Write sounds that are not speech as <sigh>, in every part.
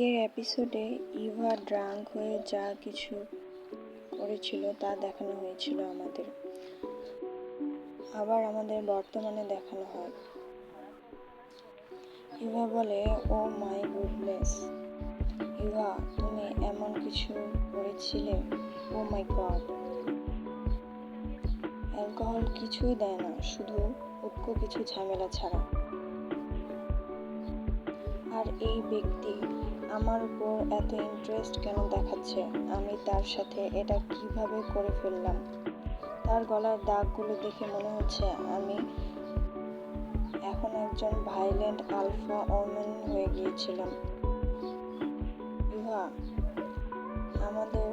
আগের এপিসোডে ইভা ড্রাঙ্ক হয়ে যা কিছু করেছিল তা দেখানো হয়েছিল আমাদের। আবার আমাদের বর্তমানে দেখানো হয়। ইভা বলে, ও মাই গুডনেস, ইভা, তুমি এমন কিছু করেছিলে? ও মাই গড, অ্যালকোহল কিছুই দেয় না, শুধু উৎক কিছু ঝামেলা ছাড়া। আর এই ব্যক্তি আমার উপর এত ইন্টারেস্ট কেন দেখাচ্ছে? আমি তার সাথে এটা কীভাবে করে ফেললাম? তার গলার দাগগুলো দেখে মনে হচ্ছে আমি এখন একজন ভাইলেন্ট আলফা ওমেন হয়ে গিয়েছিলাম। ইভা আমাদের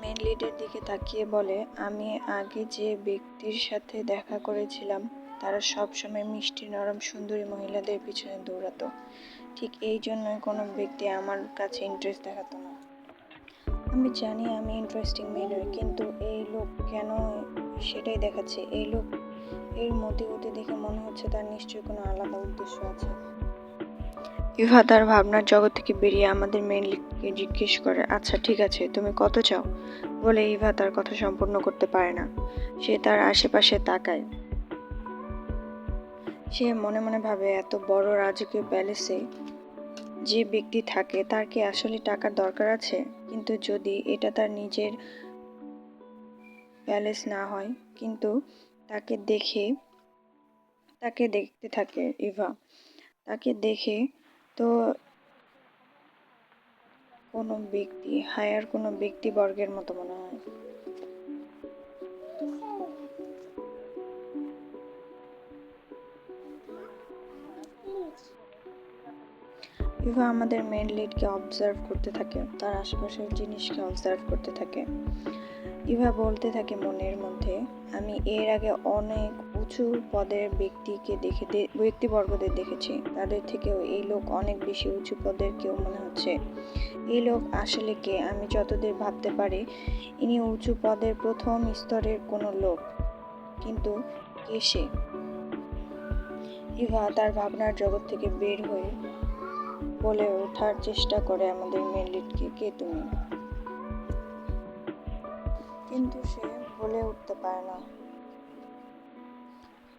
মেন লিডের দিকে তাকিয়ে বলে, আমি আগে যে ব্যক্তির সাথে দেখা করেছিলাম তারা সব সময় মিষ্টি, নরম, সুন্দরী মহিলাদের পিছনে দৌড়াতো। ঠিক এই জন্যই কোনো ব্যক্তি আমার কাছে ইন্টারেস্ট দেখাতো না। আমি জানি আমি ইন্টারেস্টিং মেয়ে নই, কিন্তু এই লোক কেন সেটাই দেখাচ্ছে? এই লোক, এর মতি গতি দেখে মনে হচ্ছে তার নিশ্চয়ই কোনো আলাদা উদ্দেশ্য আছে। ইভা, তার ভাবনার জগৎ থেকে বেরিয়ে আমাদের মেন লিডকে জিজ্ঞেস করে আচ্ছা ঠিক আছে, তুমি কত চাও? বলে ইভা তার কথা সম্পূর্ণ করতে পারে না। সে তার আশেপাশে তাকায়। সে মনে মনে ভাবে, এত বড় রাজকীয় প্যালেসে যে ব্যক্তি থাকে, তার কি আসলে টাকার দরকার আছে? কিন্তু যদি এটা তার নিজের প্যালেস না হয়, কিন্তু তাকে দেখে, তাকে দেখতে থাকে ইভা, তাকে দেখে তো কোনো ব্যক্তি, হায়ার কোনো ব্যক্তিবর্গের মতো মনে হয়। ইভা আমাদের মেন লিডকে অবজার্ভ করতে থাকে, তার আশেপাশের জিনিসকে অবজার্ভ করতে থাকে। ইভা বলতে থাকে মনের মধ্যে, আমি এর আগে অনেক উঁচু পদের ব্যক্তিকে দেখে ব্যক্তিবর্গদের দেখেছি। তাদের থেকেও এই লোক অনেক বেশি উঁচু পদের কেউ মনে হচ্ছে। এই লোক আসলে কে, আমি যতদূর ভাবতে পারি, ইনি উঁচু পদের প্রথম স্তরের কোনো লোক, কিন্তু কে সে? ইভা তার ভাবনার জগৎ থেকে বের হয়ে বলে ওঠার চেষ্টা করে আমাদের লিডকে কে তুমি? কিন্তু সে বলে উঠতে পারে না।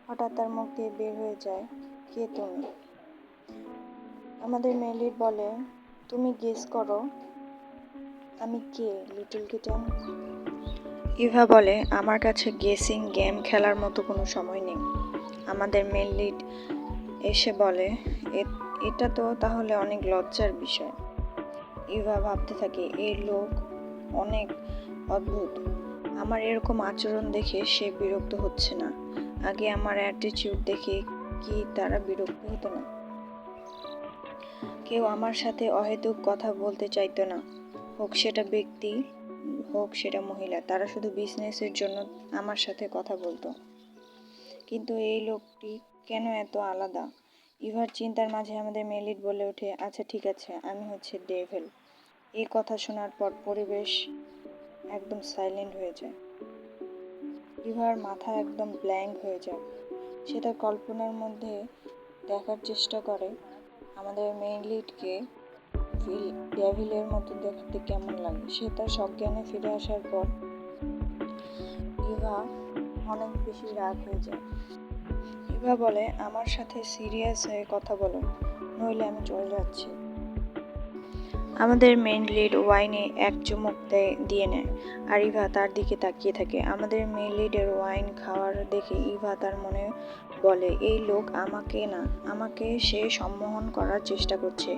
হঠাৎ তার মুখ দিয়ে বের হয়ে যায়, কে তুমি? আমাদের লিড বলে, তুমি গেস করো, আমি কে, লিটল কিটেন? ইভা বলে, আমার কাছে গেসিং গেম খেলার মতো কোনো সময় নেই। আমাদের মেন লিড এসে বলে এটা তো তাহলে অনেক লজ্জার বিষয়। ইভা ভাবতে থাকে এই লোক অনেক অদ্ভুত। আমার এরকম আচরণ দেখে সে বিরক্ত হচ্ছে না। আগে আমার অ্যাটিটিউড দেখে কি তারা বিরক্ত হতো না। কেউ আমার সাথে অহেতুক কথা বলতে চাইতো না। হোক সেটা ব্যক্তি, হোক সেটা মহিলা, তারা শুধু বিজনেসের জন্য আমার সাথে কথা বলতো। কিন্তু এই লোকটি কেন এত আলাদা? ইভার চিন্তার মাঝে আমাদের মেলিট বলে ওঠে আচ্ছা ঠিক আছে, আমি হচ্ছে ডেভেল। এই কথা শোনার পর পরিবেশ একদম সাইলেন্ট হয়ে যায়। ইভার মাথা একদম ব্ল্যাঙ্ক হয়ে যায়। সে তার কল্পনার মধ্যে দেখার চেষ্টা করে, আমাদের মেইন লিডকে ডেভিলের মতো দেখতে কেমন লাগে? সে তার সজ্ঞানে ফিরে আসার পর ইভা অনেক বেশি রাগ হয়ে যায়। ইভা বলে, আমার সাথে সিরিয়াস হয়ে কথা বলো, নইলে আমি চলে যাচ্ছি। আমাদের মেন লিড ওয়াইনে এক চুমুক দেয়, দিয়ে নেয়, আর ইভা তার দিকে তাকিয়ে থাকে। আমাদের মেন লিডের ওয়াইন খাওয়ার দেখে ইভা তার মনে বলে, এই লোক আমাকে না, আমাকে সে সম্মোহন করার চেষ্টা করছে।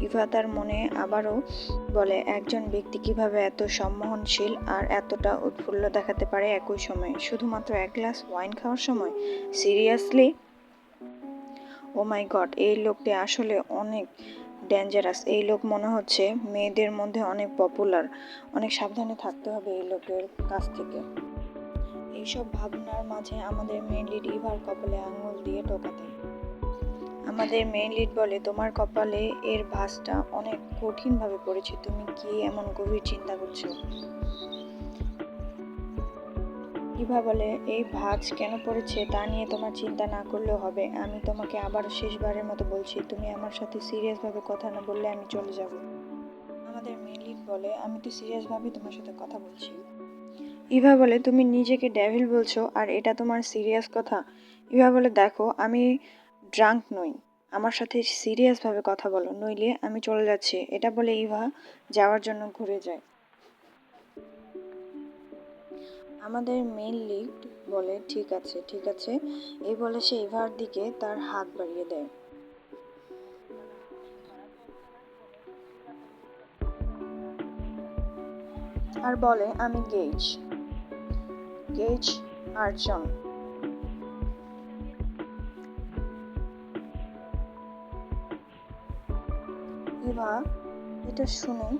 ইভা তার মনে আবারও বলে, একজন ব্যক্তি কীভাবে এত সম্মোহনশীল আর এতটা উৎফুল্ল দেখাতে পারে একই সময়ে? শুধুমাত্র এক গ্লাস ওয়াইন খাওয়ার সময়? সিরিয়াসলি? ও মাই গড এই লোকটি আসলে অনেক ডেঞ্জারাস এই লোক মনে হচ্ছে মেয়েদের মধ্যে অনেক পপুলার অনেক সাবধানে থাকতে হবে এই লোকের কাছ থেকে। এইসব ভাবনার মাঝে আমাদের মেন লিড ইভার কপালে আঙুল দিয়ে টোকাতে। আমাদের মেন লিড বলে, তোমার কপালে এর ভাসটা অনেক কঠিনভাবে পড়েছে। তুমি কি এমন গভীর চিন্তা করছ? ইভা বলে, এই ভাঁজ কেন পড়েছে তা নিয়ে তোমার চিন্তা না করলেও হবে। আমি তোমাকে আবার শেষবারের মতো বলছি, তুমি আমার সাথে সিরিয়াসভাবে কথা না বললে আমি চলে যাব। আমাদের মেন লিড বলে, আমি তো সিরিয়াসভাবে তোমার সাথে কথা বলছি। ইভা বলে, তুমি নিজেকে ডেভিল বলছো, আর এটা তোমার সিরিয়াস কথা? ইভা বলে, দেখো, আমি ড্রাঙ্ক নই। আমার সাথে সিরিয়াসভাবে কথা বলো, নইলে আমি চলে যাচ্ছি। এটা বলে ইভা যাওয়ার জন্য ঘুরে যায়। আমাদের মেন লিড বলে, ঠিক আছে ঠিক আছে। এই বলে সে ইভার দিকে তার হাত বাড়িয়ে দেয়। আর বলে, আমি গেজ গেজ আর্চন ইভা এটা শুনে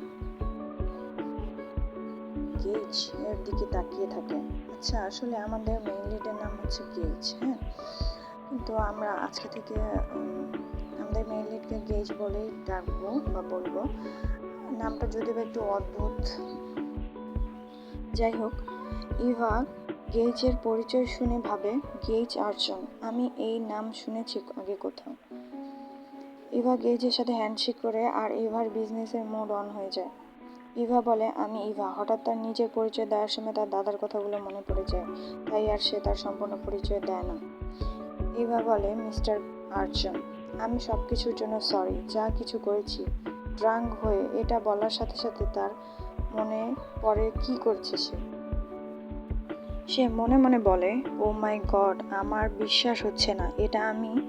গেজ এর দিকে তাকিয়ে থাকে আচ্ছা আসলে আমাদের মেইন লিডের নাম হচ্ছে গেজ হ্যাঁ কিন্তু আমরা আজকে থেকে আমাদের মেইন লিডকে গেজ বলেই ডাকবো বা বলব নামটা যদিও বা একটু অদ্ভুত যাই হোক ইভা গেজের পরিচয় শুনে ভাবে গেজ আর্চন আমি এই নাম শুনেছি আগে কোথাও। ইভা গেইজের সাথে হ্যান্ডশেক করে আর ইভার বিজনেসের মোড অন হয়ে যায়। ইভা বলে, আমি ইভা। হঠাৎ তার নিজের পরিচয় দেওয়ার সময় তার দাদার কথাগুলো মনে পড়ে যায়। তাই আর সে তার সম্পূর্ণ পরিচয় দেয় না। ইভা বলে, মিস্টার আর্চন আমি সব কিছুর জন্য সরি, যা কিছু করেছি। ড্রাঙ্ক হয়ে এটা বলার সাথে সাথে তার মনে পড়ে, কি করছে সে? সে মনে মনে বলে ও মাই গড আমার বিশ্বাস হচ্ছে না, এটা আমি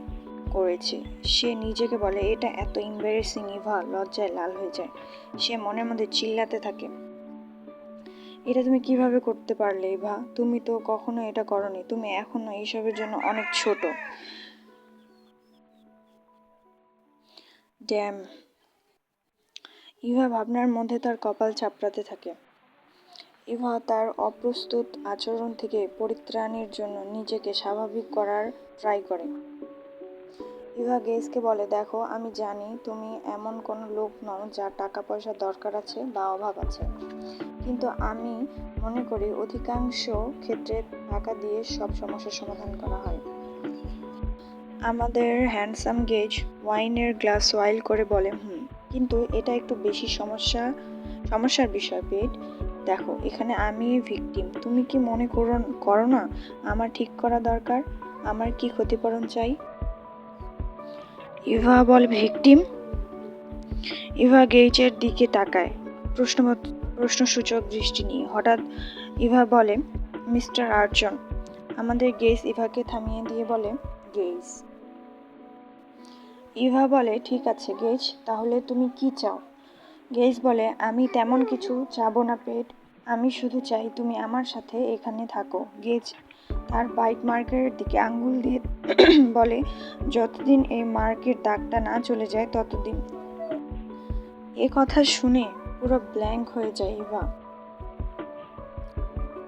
করেছি। সে নিজেকে বলে, এটা এত ইম্বারেসিং ইভা, লজ্জায় লাল হয়ে যায়। সে মনের মধ্যে চিল্লাতে থাকে। এটা তুমি কীভাবে করতে পারলে, ইভা? তুমি তো কখনো এটা করনি, তুমি এখনও এইসবের জন্য অনেক ছোট। ড্যাম ইভা ভাবনার মধ্যে তার কপাল চাপড়াতে থাকে। ইভা তার অপ্রস্তুত আচরণ থেকে পরিত্রাণের জন্য নিজেকে স্বাভাবিক করার ট্রাই করে। ইভা গেজকে বলে, দেখো, আমি জানি তুমি এমন কোনো লোক নও যার টাকা পয়সা দরকার আছে বা অভাব আছে। কিন্তু আমি মনে করি অধিকাংশ ক্ষেত্রে টাকা দিয়ে সব সমস্যার সমাধান করা হয়। আমাদের হ্যান্ডসাম গেজ ওয়াইনের গ্লাস ওয়াইল করে বলে, হুম, কিন্তু এটা একটু বেশি সমস্যা, সমস্যার বিষয়, পেট। দেখো, এখানে আমি ভিকটিম তুমি কি মনে করো করো না? আমার ঠিক করা দরকার? আমার কি ক্ষতিপূরণ চাই? ইভা, বল ভিকটিম ইভা গেইচের দিকে তাকায়। প্রশ্ন প্রশ্নসূচক দৃষ্টি নিয়ে। হঠাৎ ইভা বলে, মিস্টার আর্চন, আমাদের গেইস ইভাকে থামিয়ে দিয়ে বলে, গেইস। ইভা বলে, ঠিক আছে গেজ তাহলে তুমি কি চাও? গেজ বলে, আমি তেমন কিছু চাবো না, পেট। আমি শুধু চাই তুমি আমার সাথে এখানে থাকো। গেজ তার বাইক মার্কের দিকে আঙ্গুল দিয়ে <clears throat> বলে, যতদিন এই মার্কের দাগটা না চলে যায়, ততদিন। এ কথা শুনে পুরো ব্ল্যাঙ্ক হয়ে যায় ইভা।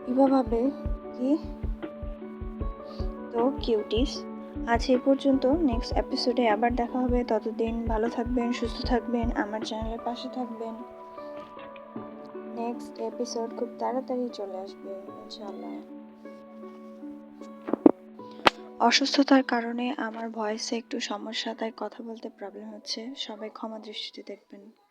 ইভা ভাবে, কি? তো, কিউটিস। আজ এই পর্যন্ত। নেক্সট এপিসোডে আবার দেখা হবে। ততদিন ভালো থাকবেন, সুস্থ থাকবেন, আমার চ্যানেলের পাশে থাকবেন। নেক্সট এপিসোড খুব তাড়াতাড়ি চলে আসবে, ইনশাআল্লাহ। অসুস্থতার কারণে আমার ভয়েসে একটু সমস্যা, তাই কথা বলতে প্রবলেম হচ্ছে। সবাই ক্ষমা দৃষ্টিতে দেখবেন।